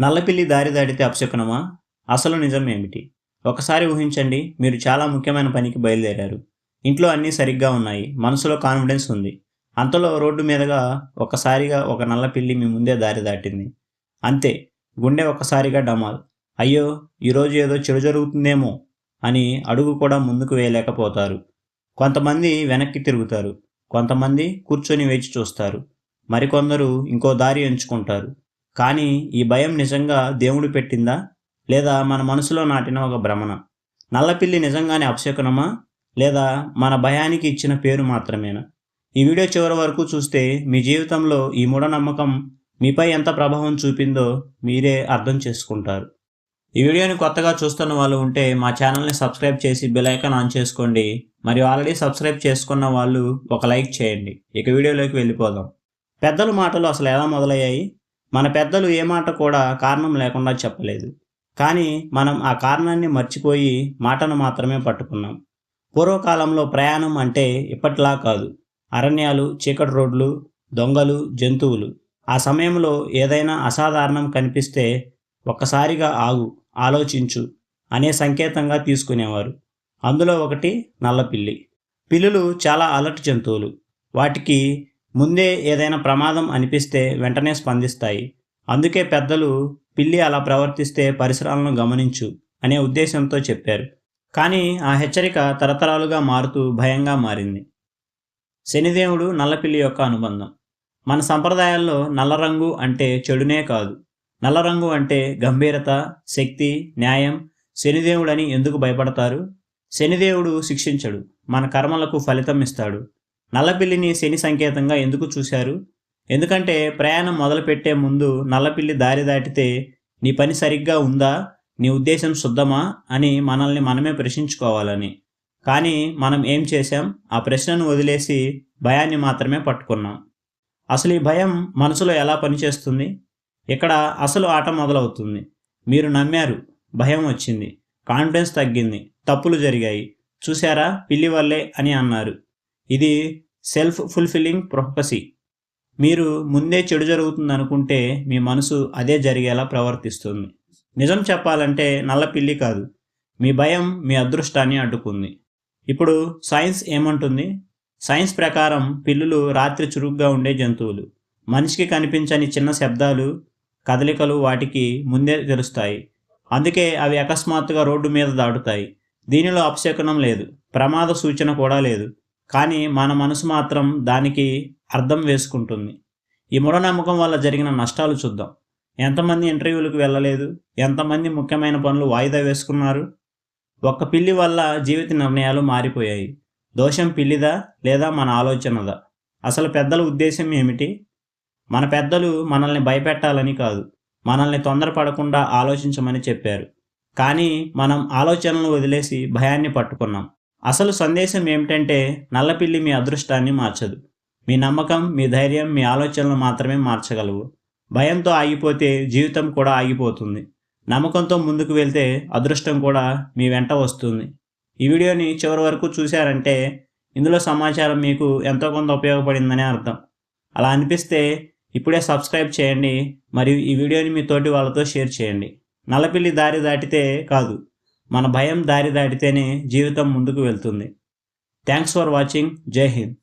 నల్లపిల్లి దారి దాటితే అపశకునమా? అసలు నిజం ఏమిటి ఒకసారి ఊహించండి మీరు చాలా ముఖ్యమైన పనికి బయలుదేరారు. ఇంట్లో అన్నీ సరిగ్గా ఉన్నాయి. మనసులో కాన్ఫిడెన్స్ ఉంది. అంతలో రోడ్డు మీదుగా ఒకసారిగా ఒక నల్లపిల్లి మీ ముందే దారి దాటింది. అంతే గుండె ఒక్కసారిగా డమాల్. అయ్యో ఈరోజు ఏదో చెడు జరుగుతుందేమో అని అడుగు కూడా ముందుకు వేయలేకపోతారు. కొంతమంది వెనక్కి తిరుగుతారు. కొంతమంది కూర్చొని వేచి చూస్తారు. మరికొందరు ఇంకో దారి ఎంచుకుంటారు. కానీ ఈ భయం నిజంగా దేవుడు పెట్టిందా? లేదా మన మనసులో నాటిన ఒక భ్రమణ నల్లపిల్లి నిజంగానే అపశకునమా? లేదా మన భయానికి ఇచ్చిన పేరు మాత్రమేనా? ఈ వీడియో చివరి వరకు చూస్తే మీ జీవితంలో ఈ మూఢనమ్మకం మీపై ఎంత ప్రభావం చూపిందో మీరే అర్థం చేసుకుంటారు. ఈ వీడియోని కొత్తగా చూస్తున్న వాళ్ళు ఉంటే మా ఛానల్ని సబ్స్క్రైబ్ చేసి బెల్ ఐకాన్ ఆన్ చేసుకోండి. మరియు ఆల్రెడీ సబ్స్క్రైబ్ చేసుకున్న వాళ్ళు ఒక లైక్ చేయండి. ఇక వీడియోలోకి వెళ్ళిపోదాం. పెద్దల మాటలు అసలు ఎలా మొదలయ్యాయి? మన పెద్దలు ఏ మాట కూడా కారణం లేకుండా చెప్పలేదు. కానీ మనం ఆ కారణాన్ని మర్చిపోయి మాటను మాత్రమే పట్టుకున్నాం. పూర్వకాలంలో ప్రయాణం అంటే ఇప్పట్లా కాదు. అరణ్యాలు చీకటి రోడ్లు దొంగలు జంతువులు. ఆ సమయంలో ఏదైనా అసాధారణం కనిపిస్తే ఒక్కసారిగా ఆగు ఆలోచించు అనే సంకేతంగా తీసుకునేవారు. అందులో ఒకటి నల్లపిల్లి. పిల్లులు చాలా అలర్ట్ జంతువులు. వాటికి ముందే ఏదైనా ప్రమాదం అనిపిస్తే వెంటనే స్పందిస్తాయి. అందుకే పెద్దలు పిల్లి అలా ప్రవర్తిస్తే పరిసరాలను గమనించు అనే ఉద్దేశంతో చెప్పారు. కానీ ఆ హెచ్చరిక తరతరాలుగా మారుతూ భయంగా మారింది. శనిదేవుడు నల్లపిల్లి యొక్క అనుబంధం. మన సంప్రదాయాల్లో నల్ల రంగు అంటే చెడునే కాదు. నల్ల రంగు అంటే గంభీరత శక్తి న్యాయం. శనిదేవుడని ఎందుకు భయపడతారు? శనిదేవుడు శిక్షించడు. మన కర్మలకు ఫలితం ఇస్తాడు. నల్లపిల్లిని శని సంకేతంగా ఎందుకు చూశారు? ఎందుకంటే ప్రయాణం మొదలుపెట్టే ముందు నల్లపిల్లి దారి దాటితే నీ పని సరిగ్గా ఉందా? నీ ఉద్దేశం శుద్ధమా? అని మనల్ని మనమే ప్రశ్నించుకోవాలని. కానీ మనం ఏం చేశాం? ఆ ప్రశ్నను వదిలేసి భయాన్ని మాత్రమే పట్టుకున్నాం. అసలు ఈ భయం మనసులో ఎలా పనిచేస్తుంది? ఇక్కడ అసలు ఆట మొదలవుతుంది. మీరు నమ్మారు భయం వచ్చింది కాన్ఫిడెన్స్ తగ్గింది తప్పులు జరిగాయి. చూశారా? పిల్లి వల్లే అని అన్నారు. ఇది సెల్ఫ్ ఫుల్ఫిల్లింగ్ ప్రొఫెసీ మీరు ముందే చెడు జరుగుతుంది అనుకుంటే మీ మనసు అదే జరిగేలా ప్రవర్తిస్తుంది. నిజం చెప్పాలంటే నల్ల పిల్లి కాదు. మీ భయం మీ అదృష్టాన్ని అడ్డుకుంది. ఇప్పుడు సైన్స్ ఏమంటుంది? సైన్స్ ప్రకారం పిల్లులు రాత్రి చురుగ్గా ఉండే జంతువులు. మనిషికి కనిపించని చిన్న శబ్దాలు కదలికలు వాటికి ముందే తెలుస్తాయి. అందుకే అవి అకస్మాత్తుగా రోడ్డు మీద దాటుతాయి. దీనిలో అపశకునం లేదు. ప్రమాద సూచన కూడా లేదు. కానీ మన మనసు మాత్రం దానికి అర్థం వేసుకుంటుంది. ఈ మూఢనమ్మకం వల్ల జరిగిన నష్టాలు చూద్దాం. ఎంతమంది ఇంటర్వ్యూలకు వెళ్ళలేదు? ఎంతమంది ముఖ్యమైన పనులు వాయిదా వేసుకున్నారు? ఒక్క పిల్లి వల్ల జీవిత నిర్ణయాలు మారిపోయాయి. దోషం పిల్లిదా లేదా మన ఆలోచనదా? అసలు పెద్దల ఉద్దేశం ఏమిటి? మన పెద్దలు మనల్ని భయపెట్టాలని కాదు. మనల్ని తొందరపడకుండా ఆలోచించమని చెప్పారు. కానీ మనం ఆలోచనలు వదిలేసి భయాన్ని పట్టుకున్నాం. అసలు సందేశం ఏమిటంటే నల్లపిల్లి మీ అదృష్టాన్ని మార్చదు. మీ నమ్మకం మీ ధైర్యం మీ ఆలోచనలు మాత్రమే మార్చగలవు. భయంతో ఆగిపోతే జీవితం కూడా ఆగిపోతుంది. నమ్మకంతో ముందుకు వెళ్తే అదృష్టం కూడా మీ వెంట వస్తుంది. ఈ వీడియోని చివరి వరకు చూశారంటే ఇందులో సమాచారం మీకు ఎంతో కొంత ఉపయోగపడిందనే అర్థం. అలా అనిపిస్తే ఇప్పుడే సబ్స్క్రైబ్ చేయండి మరియు ఈ వీడియోని మీ తోటి వాళ్ళతో షేర్ చేయండి. నల్లపిల్లి దారి దాటితే కాదు. మన భయం దారి దాటితేనే జీవితం ముందుకు వెళ్తుంది. థ్యాంక్స్ ఫర్ వాచింగ్ జై హింద్